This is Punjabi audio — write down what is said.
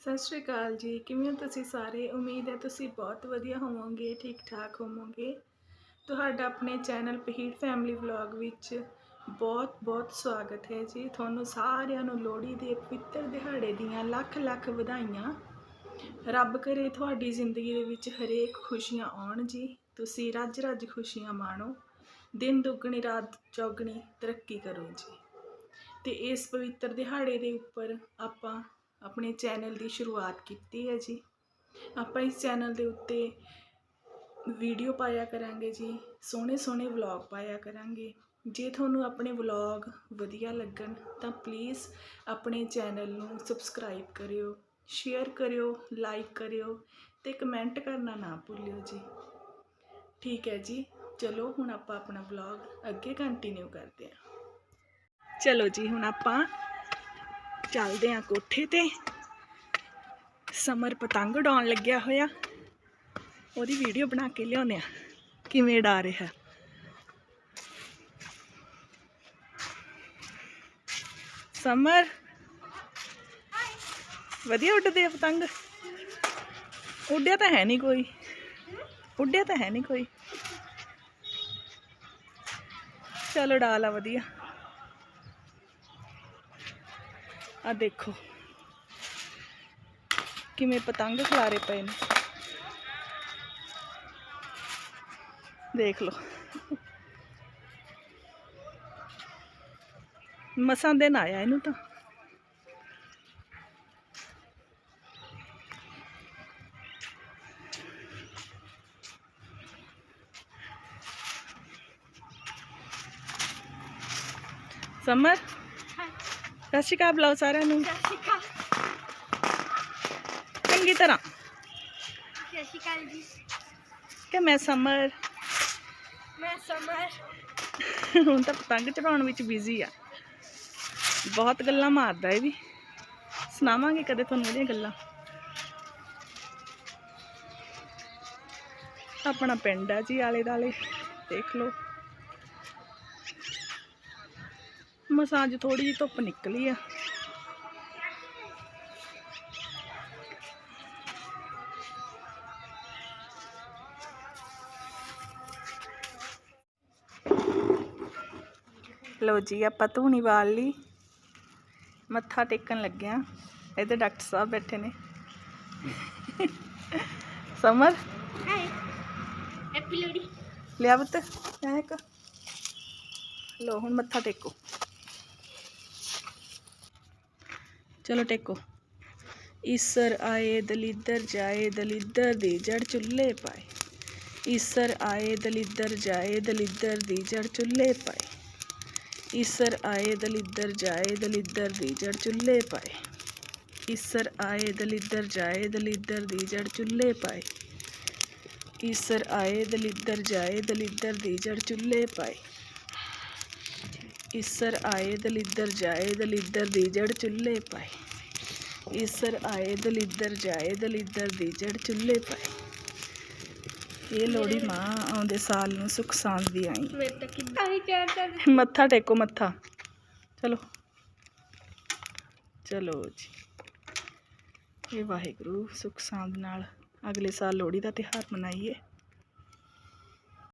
ਸਤਿ ਸ਼੍ਰੀ ਅਕਾਲ ਜੀ। ਕਿਵੇਂ ਹੋ ਤੁਸੀਂ ਸਾਰੇ? ਉਮੀਦ ਹੈ ਤੁਸੀਂ ਬਹੁਤ ਵਧੀਆ ਹੋਵੋਗੇ ਠੀਕ ਠਾਕ ਹੋਵੋਗੇ। ਤੁਹਾਡਾ ਆਪਣੇ ਚੈਨਲ ਪਹੀੜ ਫੈਮਿਲੀ ਵਲੌਗ ਵਿੱਚ ਬਹੁਤ ਬਹੁਤ ਸਵਾਗਤ ਹੈ ਜੀ। ਤੁਹਾਨੂੰ ਸਾਰਿਆਂ ਨੂੰ ਲੋਹੜੀ ਦੇ ਪਵਿੱਤਰ ਦਿਹਾੜੇ ਦੀਆਂ ਲੱਖ ਲੱਖ ਵਧਾਈਆਂ। ਰੱਬ ਕਰੇ ਤੁਹਾਡੀ ਜ਼ਿੰਦਗੀ ਦੇ ਵਿੱਚ ਹਰੇਕ ਖੁਸ਼ੀਆਂ ਆਉਣ ਜੀ। ਤੁਸੀਂ ਰੱਜ ਰੱਜ ਖੁਸ਼ੀਆਂ ਮਾਣੋ। ਦਿਨ ਦੁੱਗਣੀ, ਰਾਤ ਚੌਗਣੀ ਤਰੱਕੀ ਕਰੋ ਜੀ। ਤੇ ਇਸ ਪਵਿੱਤਰ ਦਿਹਾੜੇ ਦੇ ਉੱਪਰ ਆਪਾਂ ਆਪਣੇ ਚੈਨਲ ਦੀ ਸ਼ੁਰੂਆਤ ਕੀਤੀ ਹੈ ਜੀ। ਆਪਾਂ ਇਸ ਚੈਨਲ ਦੇ ਉੱਤੇ ਵੀਡੀਓ ਪਾਇਆ ਕਰਾਂਗੇ ਜੀ, ਸੋਹਣੇ ਸੋਹਣੇ ਵਲੌਗ ਪਾਇਆ ਕਰਾਂਗੇ। ਜੇ ਤੁਹਾਨੂੰ ਆਪਣੇ ਵਲੌਗ ਵਧੀਆ ਲੱਗਣ ਤਾਂ ਪਲੀਜ਼ ਆਪਣੇ ਚੈਨਲ ਨੂੰ ਸਬਸਕ੍ਰਾਈਬ ਕਰਿਓ ਸ਼ੇਅਰ ਕਰਿਓ ਲਾਈਕ ਕਰਿਓ ਤੇ ਕਮੈਂਟ ਕਰਨਾ ਨਾ ਭੁੱਲਿਓ ਜੀ। ਠੀਕ ਹੈ ਜੀ, ਚਲੋ ਹੁਣ ਆਪਾਂ ਆਪਣਾ ਵਲੌਗ ਅੱਗੇ ਕੰਟੀਨਿਊ ਕਰਦੇ ਹਾਂ। ਚਲੋ ਜੀ, ਹੁਣ ਆਪਾਂ ਚੱਲਦੇ ਆ ਕੋਠੇ ਤੇ। ਸਮਰ ਪਤੰਗ ਉਡਾਉਣ ਲੱਗਿਆ ਹੋਇਆ। ਉਹਦੀ ਵੀਡੀਓ ਬਣਾ ਕੇ ਲਿਆਉਂਦੇ ਆ। ਕਿਵੇਂ ਉਡਾ ਰਿਹਾ। ਸਮਰ, ਵਧੀਆ ਉੱਡਦੇ ਆ ਪਤੰਗ? ਉੱਡਿਆ ਤਾਂ ਹੈ ਨਹੀਂ ਕੋਈ। ਉੱਡਿਆ ਤਾਂ ਹੈ ਨਹੀਂ ਕੋਈ। ਚਲੋ ਡਾਲਾ ਵਧੀਆ। ਆ ਦੇਖੋ। ਕਿਵੇਂ ਪਤੰਗ ਖਿਲਾਰੇ ਪਏ ਨੇ। ਦੇਖ ਲਓ। ਮਸਾਂ ਦਿਨ ਆਇਆ ਇਹਨੂੰ ਤਾਂ। ਸਮਰ? ਸਤਿ ਸ਼੍ਰੀ ਅਕਾਲ ਬੁਲਾਓ ਸਾਰਿਆਂ ਨੂੰ। ਚੰਗੀ ਤਰ੍ਹਾਂ। ਸਤਿ ਸ਼੍ਰੀ ਅਕਾਲ ਜੀ। ਕਿ ਮੈਂ ਸਮਰ? ਮੈਂ ਸਮਰ। ਹੁਣ ਤਾਂ ਪਤੰਗ ਚੜਾਉਣ ਵਿੱਚ ਬਿਜ਼ੀ ਆ। ਬਹੁਤ ਗੱਲਾਂ ਮਾਰਦਾ ਇਹ ਵੀ। ਸੁਣਾਵਾਂਗੇ ਕਦੇ ਤੁਹਾਨੂੰ ਇਹਦੀਆਂ ਗੱਲਾਂ। ਆਪਣਾ ਪਿੰਡ ਆ ਜੀ ਆਲੇ ਦਾਲੇ ਦੇਖ ਲਓ। ਮਸਾਂ ਅੱਜ ਥੋੜੀ ਜਿਹੀ ਧੁੱਪ ਨਿਕਲੀ ਆ ਲੋ ਜੀ ਆਪਾਂ ਧੂਣੀ ਵਾਲ ਲਈ ਮੱਥਾ ਟੇਕਣ ਲੱਗਿਆ ਇੱਧਰ ਡਾਕਟਰ ਸਾਹਿਬ ਬੈਠੇ ਨੇ ਸਮਰ ਹਾਈ ਹੈਪੀ ਲੋਹੜੀ ਲਿਆ ਪੁੱਤ ਐ ਇੱਕ ਲੋ ਹੁਣ ਮੱਥਾ ਟੇਕੋ ਚਲੋ ਟੇਕੋ ਈਸਰ ਆਏ ਦਲਿੱਦਰ ਜਾਏ ਦਲਿੱਦਰ ਦੀ ਜੜ ਚੁੱਲ੍ਹੇ ਪਾਏ ਈਸਰ ਆਏ ਦਲਿੱਦਰ ਜਾਏ ਦਲਿੱਦਰ ਦੀ ਜੜ ਚੁੱਲ੍ਹੇ ਪਾਏ ਈਸਰ ਆਏ ਦਲਿੱਦਰ ਜਾਏ ਦਲਿੱਦਰ ਦੀ ਜੜ ਚੁੱਲ੍ਹੇ ਪਾਏ ਈਸਰ ਆਏ ਦਲਿੱਦਰ ਜਾਏ ਦਲਿੱਦਰ ਦੀ ਜੜ ਚੁੱਲ੍ਹੇ ਪਾਏ ਈਸਰ ਆਏ ਦਲਿੱਦਰ ਜਾਏ ਦਲਿੱਦਰ ਦੀ ਜੜ ਚੁੱਲ੍ਹੇ ਪਾਏ ਈਸਰ ਆਏ ਦਲਿੱਦਰ ਜਾਏ, ਦਲਿੱਦਰ ਦੀ ਜੜ ਚੁੱਲ੍ਹੇ ਪਾਏ। ਈਸਰ ਆਏ ਦਲਿੱਦਰ ਜਾਏ, ਦਲਿੱਦਰ ਦੀ ਜੜ ਚੁੱਲ੍ਹੇ ਪਾਏ। ਇਹ ਲੋੜੀ ਮਾਂ ਆਉਂਦੇ ਸਾਲ ਨੂੰ ਸੁਖ ਸਾਂਦ ਦੀ ਆਈ। ਮੱਥਾ ਟੇਕੋ, ਮੱਥਾ। ਚਲੋ। ਚਲੋ ਜੀ। ਇਹ ਵਾਹਿਗੁਰੂ, ਸੁਖ ਸਾਂਦ ਨਾਲ ਅਗਲੇ ਸਾਲ ਲੋਹੜੀ ਦਾ ਤਿਉਹਾਰ ਮਨਾਈਏ।